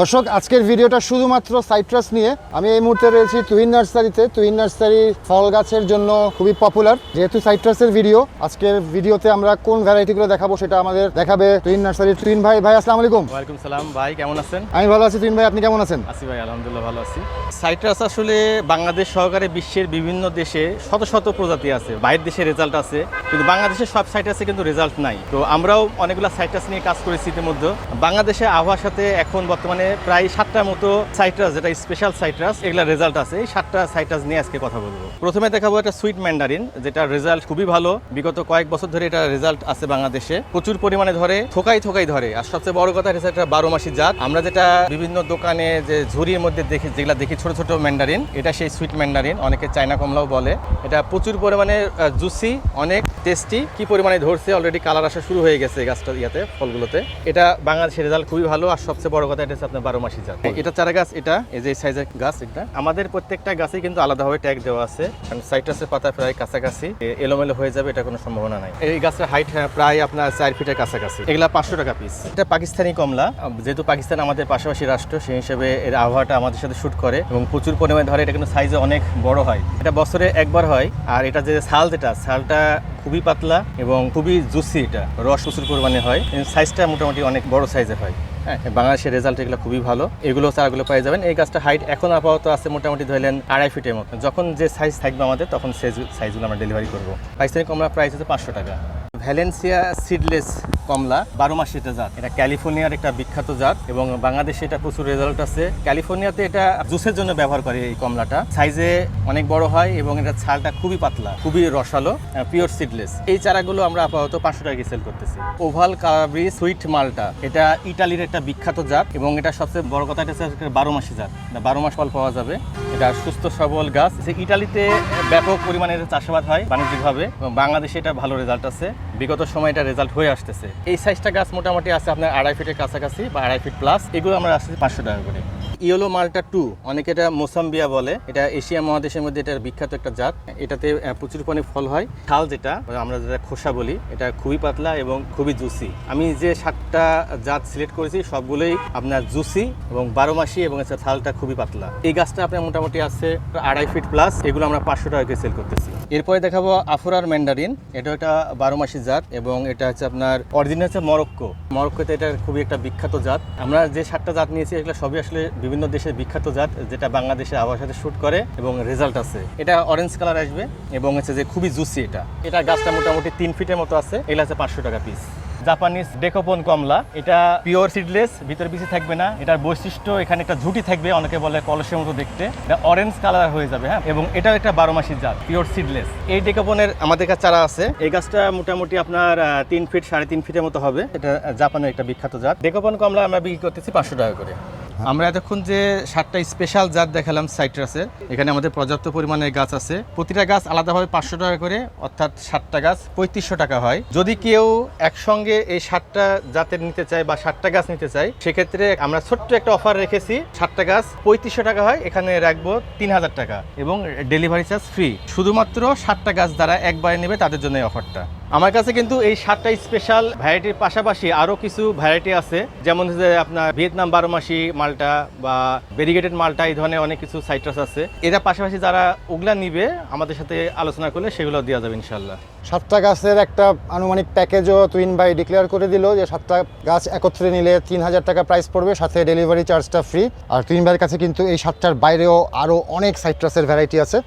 দর্শক আজকের ভিডিওটা শুধুমাত্র সাইট্রাস নিয়ে। আমি এই মুহূর্তে রয়েছি তুহিন নার্সারিতে। তুহিন নার্সারি ফল গাছের জন্য খুবই পপুলার যেহেতু সাইট্রাসের ভিডিও আজকের ভিডিওতে আমরা কোন ভ্যারাইটিগুলো দেখাবো সেটা আমাদের দেখাবে তুহিন নার্সারির তুহিন ভাই। ভাই আসসালামু আলাইকুম। ওয়ালাইকুম সালাম। ভাই কেমন আছেন? আমি ভালো আছি তুহিন ভাই আপনি কেমন আছেন? আছি ভাই আলহামদুলিল্লাহ ভালো আছি। সাইট্রাস আসলে বাংলাদেশ সহকারে বিশ্বের বিভিন্ন দেশে শত শত প্রজাতি আছে। বাইরের দেশে রেজাল্ট আছে কিন্তু বাংলাদেশের সব সাইট্রাসে কিন্তু রেজাল্ট নাই। তো আমরাও অনেকগুলো সাইট্রাস নিয়ে কাজ করেছি ইতিমধ্যে। বাংলাদেশে আবহাওয়ার সাথে এখন বর্তমানে প্রায় সাতটা মতো সাইট্রাস, যেটা স্পেশাল সাইট্রাস, এগুলা রেজাল্ট আছে। এই সাতটা সাইট্রাস নিয়ে আজকে কথা বলব। প্রথমে দেখাবো একটা সুইট ম্যান্ডারিন যেটা রেজাল্ট খুবই ভালো। বিগত কয়েক বছর ধরে এটা রেজাল্ট আছে বাংলাদেশে। প্রচুর পরিমাণে ধরে থোকাই থোকাই ধরে। আর সবচেয়ে বড় কথা এটা একটা বারো মাসি জাত। আমরা যেটা বিভিন্ন দোকানে যে ঝুড়ির মধ্যে দেখি, যেগুলা দেখি ছোট ছোট ম্যান্ডারিন এটা সেই সুইট ম্যান্ডারিন অনেকে চায়না কমলাও বলে। এটা প্রচুর পরিমাণে জুসি অনেক টেস্টি কি পরিমাণে ধরছে অলরেডি কালার আসা শুরু হয়ে গেছে গাছটা ইয়াতে, ফলগুলোতে। এটা বাংলাদেশের রেজাল্ট খুবই ভালো। আর সবচেয়ে বড় কথা এটা আপনার বারো মাসি জাত। এটা চারা গাছ, এটা, এই যে সাইজের গাছ, এটা। আমাদের প্রত্যেকটা গাছে কিন্তু আলাদাভাবে ট্যাগ দেওয়া আছে। কারণ সাইট্রাসের পাতা প্রায় কাছাকাছি। এলোমেলো হয়ে যাবে, এটা কোনো সম্ভাবনা নাই। এই গাছের হাইট প্রায় আপনার চার ফিটের কাছাকাছি। এগুলা পাঁচশো টাকা পিস এটা পাকিস্তানি কমলা। যেহেতু পাকিস্তান আমাদের পাশাপাশি রাষ্ট্র, সেই হিসেবে এর আবহাওয়াটা আমাদের সাথে শুট করে এবং প্রচুর পরিমাণে ধরে, এটা কিন্তু সাইজে অনেক বড় হয়। এটা বছরে একবার হয়, আর এটা যে ছাল যেটা, ছালটা খুবই পাতলা এবং খুবই জুসি এটা। রস প্রচুর পরিমাণে হয়। সাইজটা মোটামুটি অনেক বড় সাইজের হয়। হ্যাঁ বাংলাদেশের রেজাল্ট এগুলো খুবই ভালো। এগুলো চারাগুলো পেয়ে যাবেন। এই গাছটা হাইট এখন আপাতত আছে মোটামুটি ধরলেন আড়াই ফিটের মতো। যখন যে সাইজ থাকবে আমাদের, তখন সেই সাইজগুলো আমরা ডেলিভারি করব। পাইসারি কমলা প্রাইস হচ্ছে পাঁচশো টাকা। ভ্যালেন্সিয়া সিডলেস কমলা বারো মাসে এটা জাত। এটা ক্যালিফোর্নিয়ার একটা বিখ্যাত জাত এবং বাংলাদেশে এটা প্রচুর রেজাল্ট আছে। ক্যালিফোর্নিয়াতে এটা জুসের জন্য ব্যবহার করে এই কমলাটা। সাইজে অনেক বড় হয় এবং এটা ছালটা খুবই পাতলা, খুবই রসালো পিওর সিডলেস এই চারাগুলো আমরা আপাতত পাঁচশো টাকা সেল করতেছি। ওভাল কালাব্রি সুইট মালটা, এটা ইটালির একটা বিখ্যাত জাত এবং এটা সবচেয়ে বড় কথা এটা বারো মাসি জাত। বারো মাস ফল পাওয়া যাবে। এটা সুস্থ সবল গাছ। যে ইটালিতে ব্যাপক পরিমাণে চাষাবাদ হয় বাণিজ্যিকভাবে বাংলাদেশে এটা ভালো রেজাল্ট আছে। বিগত সময় এটা রেজাল্ট হয়ে আসতেছে। এই সাইজটা গাছ মোটামুটি আছে আপনার আড়াই ফিটের কাছাকাছি বা আড়াই ফিট প্লাস এগুলো আমরা আসছে পাঁচশো টাকা করে। ইয়েলো মালটা টু, অনেকে এটা মোসাম্বিয়া বলে। এটা এশিয়া মহাদেশের মধ্যে এটার বিখ্যাত একটা জাত। এটাতে প্রচুর পরিমাণে ফল হয়। ছাল যেটা আমরা যেটা খোসা বলি, এটা খুবই পাতলা এবং খুবই জুসি। আমি যে সাতটা জাত সিলেক্ট করেছি, সবগুলোই আপনার জুসি এবং বারো মাসি এবং ছালটা খুবই পাতলা। এই গাছটা আপনার মোটামুটি আছে আড়াই ফিট প্লাস এগুলো আমরা পাঁচশো টাকা সেল করতেছি। এরপরে দেখাবো আফরার ম্যান্ডারিন। এটা একটা বারো মাসি জাত এবং এটা হচ্ছে আপনার অরিজিনাল হচ্ছে মরক্কো। মরক্কোতে এটা খুবই একটা বিখ্যাত জাত। আমরা যে সাতটা জাত নিয়েছি, এগুলো সবই আসলে বিভিন্ন দেশের বিখ্যাত জাত যেটা বাংলাদেশের আবহাওয়ার সাথে শুট করে এবং রেজাল্ট আছে। এটা অরেঞ্জ কালার আসবে এবং হচ্ছে যে খুবই জুসি এটা। এটা গাছটা মোটামুটি তিন ফিটের মতো আছে, এগুলো আছে পাঁচশো টাকা পিস জাপানিজ ডেকোপন কমলা, এটা পিওর সিডলেস ভিতরে বেশি থাকবে না। এটার বৈশিষ্ট্য, এখানে একটা ঝুটি থাকবে, অনেকে বলে কলসের মতো দেখতে। এটা অরেঞ্জ কালার হয়ে যাবে হ্যাঁ? এবং এটাও একটা বারো মাসির জাত পিওর সিডলেস এই ডেকোপনের আমাদের কাছে চারা আছে। এই গাছটা মোটামুটি আপনার তিন ফিট, সাড়ে তিন ফিটের মতো হবে। এটা জাপানের একটা বিখ্যাত জাত। ডেকোপন কমলা আমরা বিক্রি করতেছি পাঁচশো টাকা করে। আমরা এতক্ষণ যে সাতটা স্পেশাল জাত দেখালাম সাইট্রাসের এখানে আমাদের পর্যাপ্ত পরিমাণে গাছ আছে। প্রতিটা গাছ আলাদাভাবে পাঁচশো টাকা করে, অর্থাৎ সাতটা গাছ পঁয়ত্রিশশো টাকা হয়। যদি কেউ একসঙ্গে এই সাতটা জাতের নিতে চায় বা সাতটা গাছ নিতে চায়, সেক্ষেত্রে আমরা ছোট্ট একটা অফার রেখেছি। সাতটা গাছ পঁয়ত্রিশশো টাকা হয়, এখানে রাখব তিন হাজার টাকা এবং ডেলিভারি চার্জ ফ্রি শুধুমাত্র সাতটা গাছ যারা একবারে নেবে তাদের জন্য এই অফারটা আমার কাছে কিন্তু এই সাতটা স্পেশাল ভ্যারাইটির পাশাপাশি আরও কিছু ভ্যারাইটি আছে। যেমন হচ্ছে আপনার ভিয়েতনাম বারোমাসি মালটা বা ভেরিগেটেড মালটা, এই ধরনের অনেক কিছু সাইট্রাস আছে। এরা পাশাপাশি যারা ওগুলা নিবে, আমাদের সাথে আলোচনা করলে সেগুলো দেওয়া যাবে ইনশাল্লাহ সাতটা গাছের একটা আনুমানিক প্যাকেজও তুহিন ভাই ডিক্লেয়ার করে দিল যে সাতটা গাছ একত্রে নিলে তিন হাজার টাকা প্রাইস পড়বে, সাথে ডেলিভারি চার্জটা ফ্রি আর তুহিন ভাইয়ের কাছে কিন্তু এই সাতটার বাইরেও আরও অনেক সাইট্রাসের ভ্যারাইটি আছে।